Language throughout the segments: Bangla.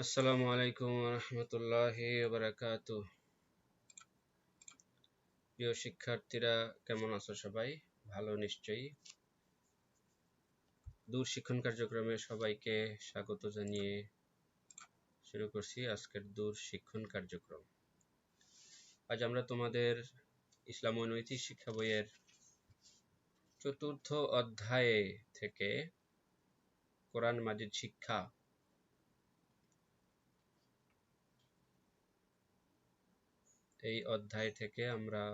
আসসালামু আলাইকুম রহমতুল্লাহি বারাকাত প্রিয় শিক্ষার্থীরা, কেমন আছো সবাই? ভালো নিশ্চয়ই। দূর শিক্ষণ কার্যক্রমে সবাইকে স্বাগত জানিয়ে শুরু করছি আজকের দূর শিক্ষণ কার্যক্রম। আজ আমরা তোমাদের ইসলাম ও নৈতিক শিক্ষা বইয়ের চতুর্থ অধ্যায়ে থেকে কোরআন মাজিদ শিক্ষা এই অধ্যায় থেকে আমরা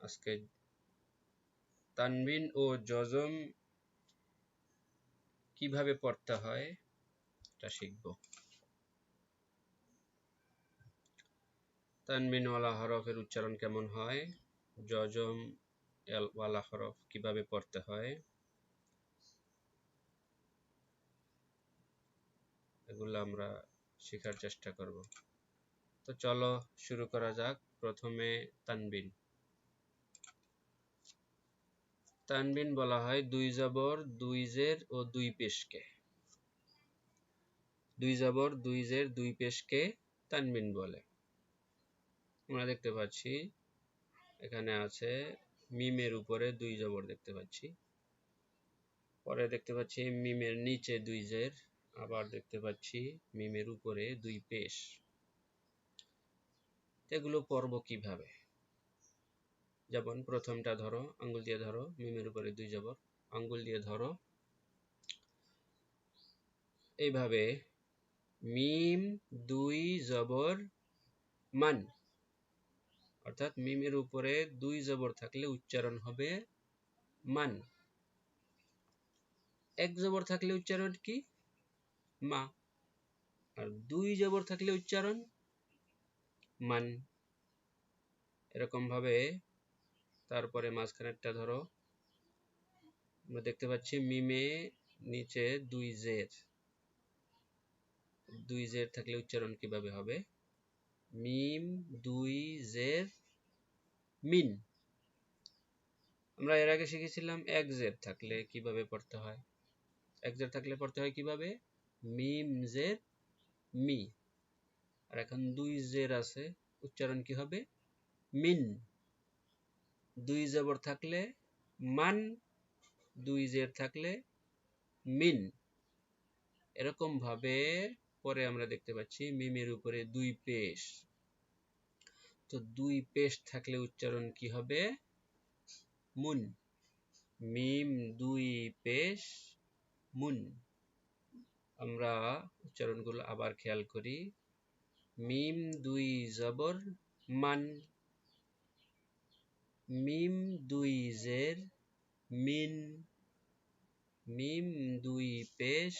আজকে তানবিন ও জজম কীভাবে পড়তে হয়, এটা শিখব। তানবিনওয়ালা হরফের উচ্চারণ কেমন হয়? জজম ওয়ালা হরফ কীভাবে পড়তে হয়? এগুলো আমরা শেখার চেষ্টা করব। তো চলো শুরু করা যাক প্রথমে তানবিন। তানবিন বলা হয় দুই জবর, দুই জের ও দুই পেশকে। দুই জবর, দুই জের, দুই পেশকে তানবিন বলে। আমরা দেখতে পাচ্ছি, এখানে আছে মিমের উপরে দুই জবর দেখতে পাচ্ছি। পরে দেখতে পাচ্ছি মিমের নিচে দুই জের, আবার দেখতে পাচ্ছি মিমের উপরে দুই পেশ। এগুলো পর্ব কীভাবে? যেমন প্রথমটা ধরো, আঙ্গুল দিয়ে ধরো, মিমের উপরে দুই জবর, আঙ্গুল দিয়ে ধরো। এইভাবে মিম, দুই জবর, মান। অর্থাৎ মিমের উপরে দুই জবর থাকলে উচ্চারণ হবে মান। এক জবর থাকলে উচ্চারণ কি? মা। আর দুই জবর থাকলে উচ্চারণ মান এরকম ভাবে তারপরে মাঝখানেরটা ধরো, আমরা দেখতে পাচ্ছি মিমে নিচে দুই জের দুই জের থাকলে উচ্চারণ কীভাবে হবে? মিম, দুই জের মিন। আমরা এর আগে শিখেছিলাম এক জের থাকলে কীভাবে পড়তে হয়? এক জের থাকলে পড়তে হয় কীভাবে? মিম জের মি। আর এখন দুই জের আছে, উচ্চারণ কি হবে? মিন। দুই জবর থাকলে মান, দুই জের থাকলে মিন। এরকম ভাবে পরে আমরা দেখতে পাচ্ছি মিমের উপরে দুই পেশ। তো দুই পেশ থাকলে উচ্চারণ কি হবে? মুন। মিম, দুই পেশ, মুন। আমরা উচ্চারণগুলো আবার খেয়াল করি। মিম দুই জবর, মান মিম দুই জের, মিন মিম দুই পেশ,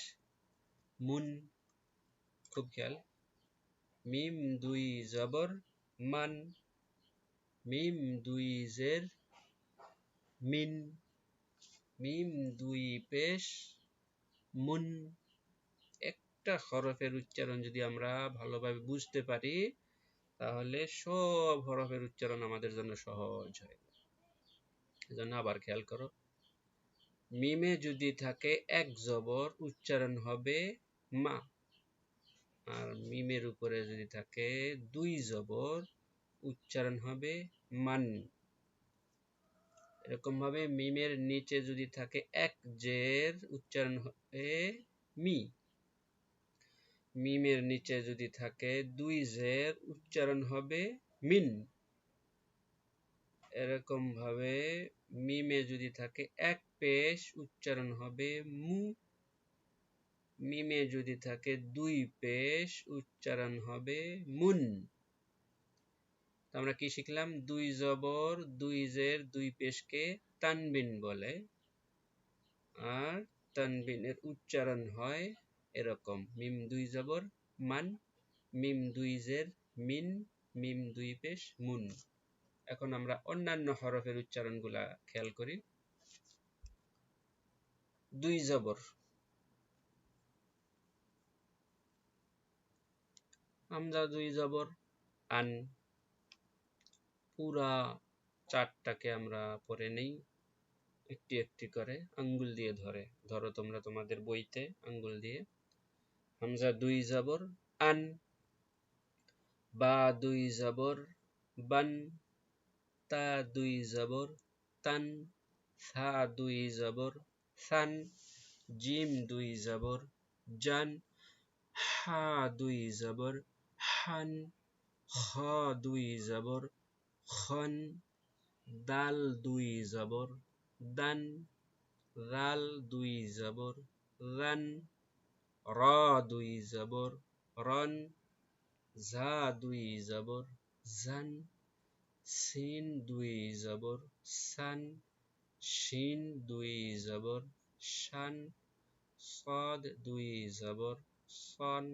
মুন খুব খেয়াল। মিম দুই জবর, মান মিম দুই জের, মিন মিম দুই পেশ, মুন একটা হরফের উচ্চারণ যদি আমরা ভালোভাবে বুঝতে পারি, তাহলে সব হরফের উচ্চারণ আমাদের জন্য সহজ হয় এজন্য আবার খেয়াল করো, মিমে যদি থাকে এক জবর, উচ্চারণ হবে মা। আর মিমের উপরে যদি থাকে দুই জবর, উচ্চারণ হবে মান। এরকম ভাবে মিমের নিচে যদি থাকে এক জের, উচ্চারণ হবে মি। মিমের নিচে যদি থাকে, দুই জের উচ্চারণ হবে মিন। এরকম ভাবে মিমে যদি থাকে, এক পেশ উচ্চারণ হবে মু। মিমে যদি থাকে, দুই পেশ উচ্চারণ হবে মুন। আমরা কি শিখলাম? দুই জবর, দুই জের, দুই পেশকে তানবিন বলে। আর তানবিনের উচ্চারণ হয় এরকম। মিম দুই জবর, মান, মিম দুই জের, মিন, মিম দুই পেশ, মুন। এখন আমরা অন্যান্য হরফের উচ্চারণগুলা খেয়াল করি। দুই জবর। আমরা দুই জবর, আন। পুরা চারটাকে আমরা পরে নেই। একটি একটি করে আঙ্গুল দিয়ে ধরে। ধরো তোমরা তোমাদের বইতে আঙ্গুল দিয়ে। হামজা দুই জবর আন বা দুই জবর বান তা দুই জবর তান সা দুই জবর সান জিম দুই জবর জান হা দুই জবর হান খ দুই জবর খন দাল দুই জবর দান রাল দুই জবর রান র দুই জবর, রন ঝা দুই জবর, জান, সিন দুই জবর, সান, শিন দুই জবর, শান, সদ দুই জবর, সন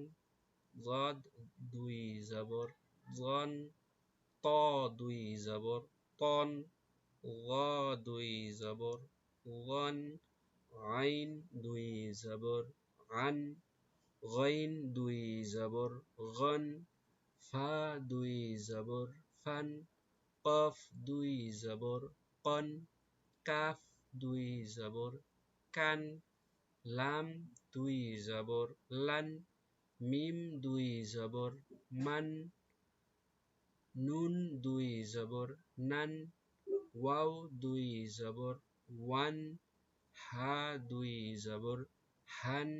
জদ দুই জবর জন ত দুই জবর, তন, গ দুই জবর, গন, আইন দুই জবর an ghain dui zabor ghan fa dui zabor fan qaf dui zabor qan kaf dui zabor kan lam dui zabor lan mim dui zabor man nun dui zabor nan waw dui zabor wan ha dui zabor han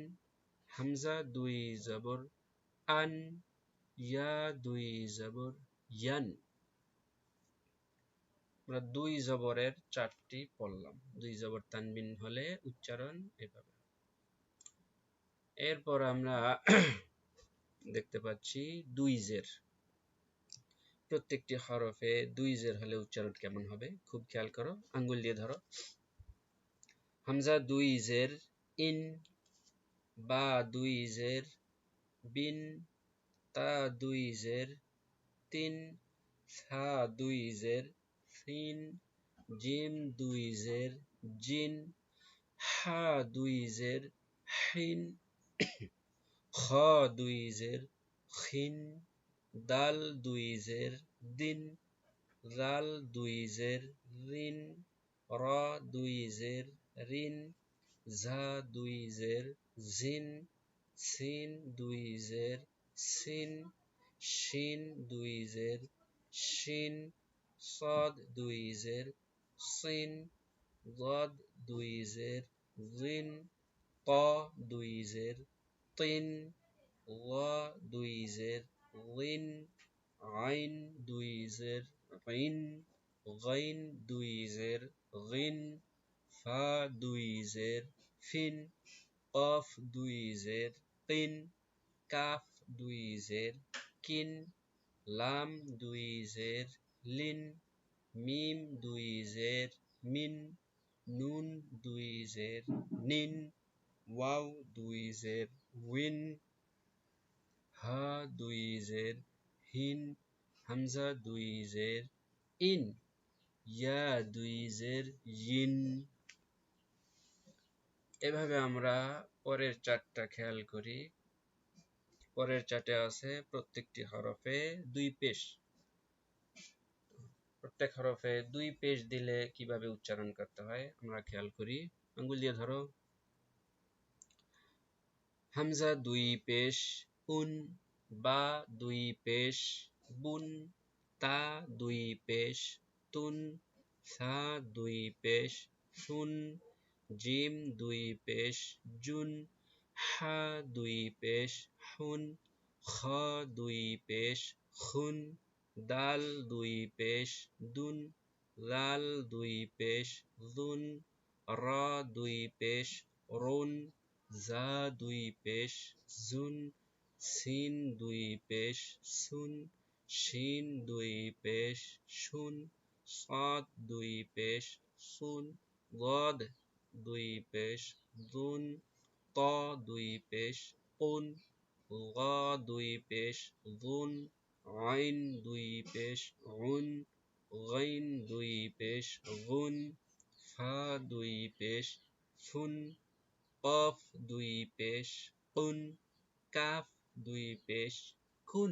Hamza দুই জবর, আন, ইয়া দুই জবর, ইয়ান। আমরা দুই জবরের চারটি পড়লাম। দুই জবর তানবিন হলে উচ্চারণ এভাবে। এরপর আমরা দেখতে পাচ্ছি দুই জের। প্রত্যেকটি হরফে দুই জের হলে উচ্চারণ কেমন হবে? খুব খেয়াল করো, আঙ্গুল দিয়ে ধরো। হামজা দুই জের, ইন বা দুই জের বিন, তা দুই জের তিন, সা দুই জের সিন, জিম দুই জের জিন, হা দুই জের হিন, খ দুই জের খিন দাল দুই জের দিন, রাল দুই জের রিন দুই জের রিন ঝা দুই জের জিন সিন দুই জের সিন শিন দুই জের শিন صاد দুই জের সিন ضاد দুই জের জিন ত দুই জের তিন গ দুই জের লিন আইন দুই জের ফা দুই জের ফিন কফ দুই জের তিন কাফ দুই জের কিন লাম দুই জের লিন মিম দুই জের মিন নুন দুই জের নিন ওয়াও দুই জের উইন হা দুই জের হিন হামজা দুই জের ইন ইয়া দুই জের ইন এভাবে আমরা পরের চারটা খেয়াল করি। পরের চারটে আছে প্রত্যেকটি হরফে দুই পেশ। প্রত্যেক হরফে দুই পেশ দিলে কীভাবে উচ্চারণ করতে হয় আমরা খেয়াল করি। আঙ্গুল দিয়ে ধরো। হামজা দুই পেশ, উন, বা দুই পেশ, বুন, তা দুই পেশ, তুন, সা দুই পেশ, সুন জিম দুই পেশ জুন হা দুই পেশ হুন খ দুই পেশ খুন দাল দুই পেশ দুন লাল দুই পেশ দুন র দুই পেশ রুন জা দুই পেশ জুন সিন দুই পেশ সুন শিন দুই পেশ শুন সাদ দুই পেশ সুন গদ দুই পেশ দুন ত দুই পেশ কুন গ দুই পেশ দুন আইন দুই পেশ উন গাইন দুই পেশ গুন ফা দুই পেশ ফুন কফ দুই পেশ কুন কাফ দুই পেশ কুন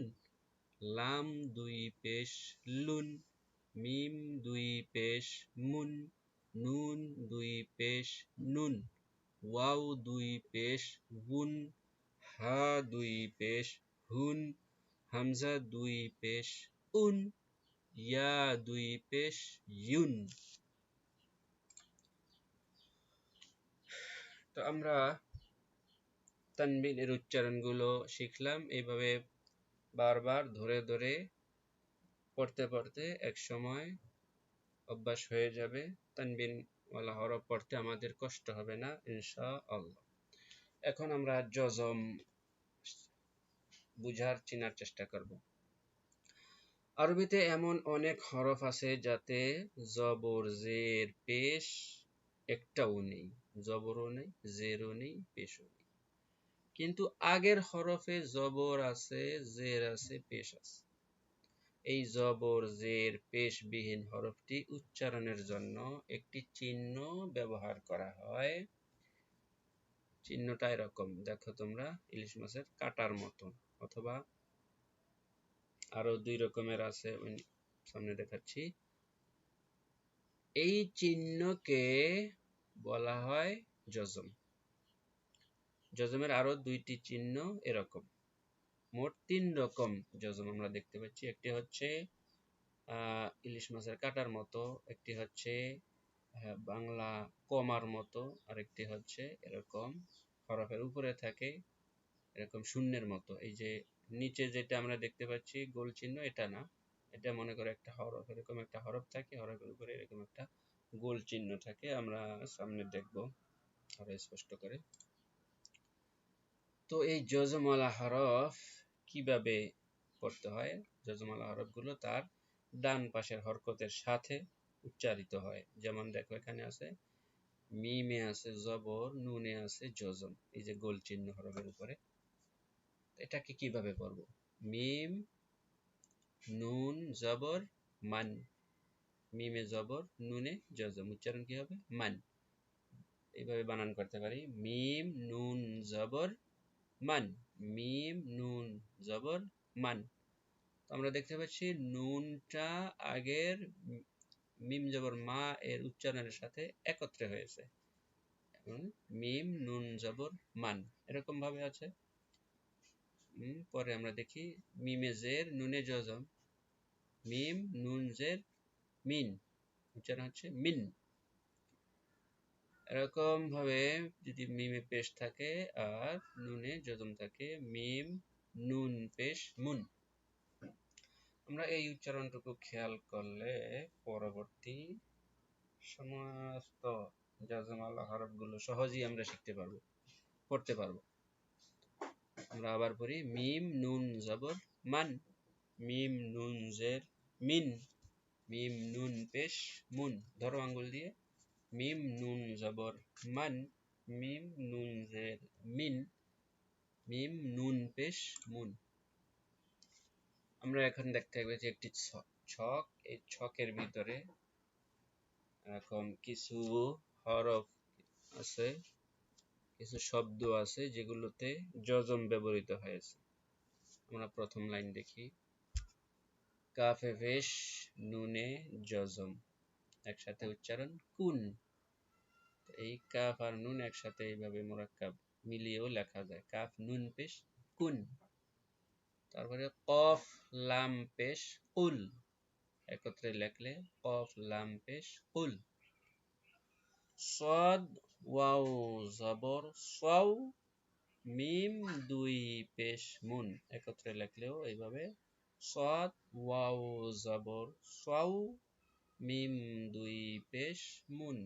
লাম দুই পেশ লুন মিম দুই পেশ মুন নুন দুই পেশ নুন, ওয়াও দুই পেশ গুন হা দুই পেশ হুন, হামজা দুই পেশ উন, ইয়া দুই পেশ ইউন। তো আমরা তানবিনের উচ্চারণগুলো শিখলাম, এইভাবে বারবার ধরে ধরে পড়তে পড়তে এক সময় অভ্যাস হয়ে যাবে। তানবিন ওয়ালা হরফ পড়তে আমাদের কষ্ট হবে না ইনশা আল্লাহ এখন আমরা জজম বুঝার, চিনার চেষ্টা করব। আরবিতে এমন অনেক হরফ আছে যাতে জবর, জের, পেশ একটাও নেই। জবরও নেই, জেরও নেই, পেশও নেই। কিন্তু আগের হরফে জবর আছে, জের আছে, পেশ আছে। এই জবর, জের, পেশবিহীন হরফটি উচ্চারণের জন্য একটি চিহ্ন ব্যবহার করা হয়। চিহ্নটা এরকম, দেখো তোমরা, ইলিশ মাছের কাটার মতো অথবা আরও দুই রকমের আছে সামনে দেখাচ্ছি। এই চিহ্নকে বলা হয় যজম। যজমের আরও দুইটি চিহ্ন এরকম। মোট তিন রকম যজম আমরা দেখতে পাচ্ছি। একটি হচ্ছে ইলিশ মাছের কাটার মতো, একটি হচ্ছে বাংলা কমার মতো, আরেকটি হচ্ছে এরকম হরফের উপরে থাকে, এরকম শূন্যের মতো। এই যে নিচে যেটা আমরা দেখতে পাচ্ছি, গোল চিহ্ন, এটা না। এটা মনে করে একটা হরফ, এরকম একটা হরফ থাকে, হরফের উপরে এরকম একটা গোল চিহ্ন থাকে, আমরা সামনে দেখব আরও স্পষ্ট করে। তো এই যজমালা হরফ কীভাবে পড়তে হয় যজমালা হরফগুলো তার ডান পাশের হরকতের সাথে উচ্চারিত হয়। যেমন দেখো, এখানে আছে, মিমে আছে জবর, নুনে আছে যজম, এই যে গোল চিহ্ন হরফের উপরে। এটাকে কীভাবে পড়ব? মিম, নুন, জবর, মান। মিমে জবর, নুনে যজম, উচ্চারণ কি হবে? মান। এইভাবে বানান করতে পারি। মিম, নুন, জবর, মান। মিম, নুন, জবর, মান। আমরা দেখতে পাচ্ছি নুনটা আগের মিম, জবর, মা এর উচ্চারণের সাথে একত্রে হয়েছে। মিম, নুন, জবর, মান এরকম ভাবে আছে। পরে আমরা দেখি মিমে জের, নুনে জজম। মিম, নুন, জের, মিন। উচ্চারণ হচ্ছে মিন। এরকম ভাবে যদি মিমে পেশ থাকে আর নুনে যজম থাকে, মিম, নুন পেশ, মুন। আমরা এই উচ্চারণটুকু খেয়াল করলে পরবর্তী সমস্ত জাজমালা হরফগুলো সহজেই আমরা শিখতে পারব, পড়তে পারব। আমরা আবার পড়ি, মিম, নুন, জবর, মান। মিম, নুন, জের, মিন। মিম, নুন, পেশ, মুন। ধরো আঙ্গুল দিয়ে। মিম নুন জবর, মান মিম নুন জের মিন, মিম নুন পেশ, মুন। আমরা এখন দেখতে পাচ্ছি একটি ছক, এই ছকের ভিতরে এরকম কিছু হরফ আছে, কিছু শব্দ আছে যেগুলোতে যজম ব্যবহৃত হয়েছে। আমরা প্রথম লাইন দেখি। কাফে ভেশ নুনে যজম। একসাথে উচ্চারণ কুন। এই কাফ আর নুন একসাথে এইভাবে মোরাক্কাব মিলিয়েও লেখা যায়। কাফ, নুন, পেশ, কুন। তারপরে কফ, লাম, পেশ, কুল। একত্রে লেখলে কফ, লাম, পেশ, কুল। সদ, ওয়াও, জবর সাউ মিম, দুই, পেশ, মুন। একত্রে লেখলেও এইভাবে সদ, ওয়াও, জবর সাউ মিম দুই পেশ, মুন।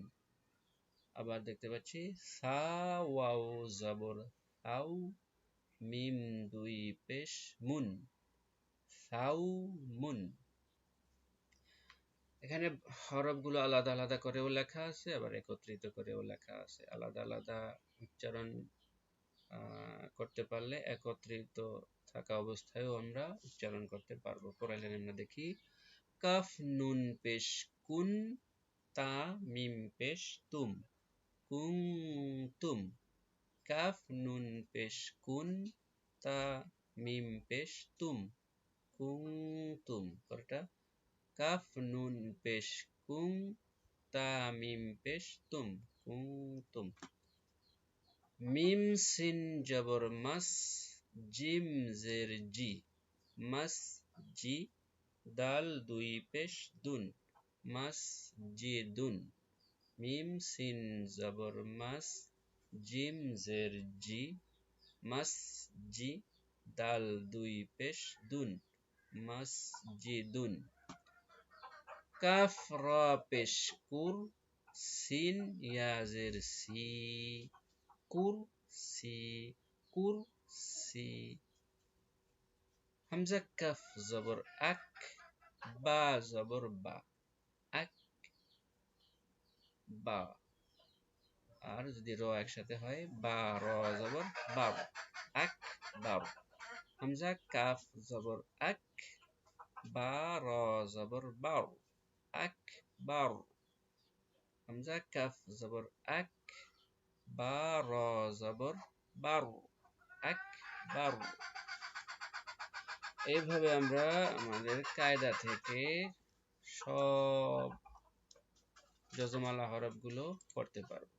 আবার দেখতে পাচ্ছি, সা, ওয়াও, জবর সাউ মিম দুই পেশ, মুন। সাউ, মুন। এখানে হরফগুলো আলাদা আলাদা করেও লেখা আছে, আবার একত্রিত করেও লেখা আছে। আলাদা আলাদা উচ্চারণ করতে পারলে একত্রিত থাকা অবস্থায়ও আমরা উচ্চারণ করতে পারব। পরের আমরা দেখি কাফ নুন পেশ, কুন তা মিম পেশ, তুম। কুং তুম। কাফ নুন পেশ, কুন তা মিম পেশ, তুম। কুং তুম পরটা কাফ নুন পেশ, কুং তা মিম পেশ, তুম। কুং তুম। মিম সিন জবর মাস, জিম জের জি। মাস, জি দাল, দুই পেশ, দুন। মাস জি দুন মিম, সিন, জবর, মাস, জিম, জের, জি। মাস জি দাল, দুই পেশ, দুন। মাস জি দুন কাফ, র, পেশ, কুর। সিন, ইয়াজের, সি। কুর সি। কুর, সি। হামজা কাফ জবর আক বা জবর বা আক বা আর যদি র একসাথে হয়, বা, র জবর বার আক বার হামজা কাফ জবর আক বা র জবর বার আক বার হামজা কাফ জবর আক বা র জবর বার আক বার এইভাবে আমরা আমাদের কায়দা থেকে সব যজমালা হরফগুলো পড়তে পারব।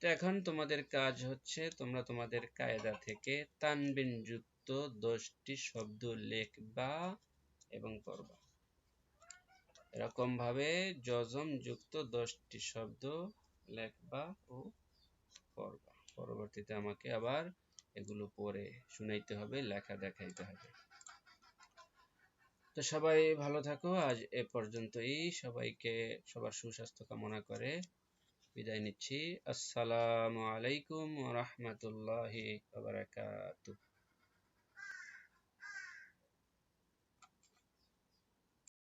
তো এখন তোমাদের কাজ হচ্ছে তোমরা তোমাদের কায়দা থেকে তানবিন যুক্ত দশটি শব্দ লেখবা এবং পড়বা। এরকম ভাবে যজম যুক্ত দশটি শব্দ লেখবা ও পড়বা। পরবর্তীতে আমাকে আবার এগুলো পড়ে শুনাইতে হবে, লেখা দেখাইতে হবে। তো সবাই ভালো থাকো, আজ এ পর্যন্তই। সবাইকে সবার সুস্বাস্থ্য কামনা করে বিদায় নিচ্ছি। আসসালামু আলাইকুম রহমতুল্লাহি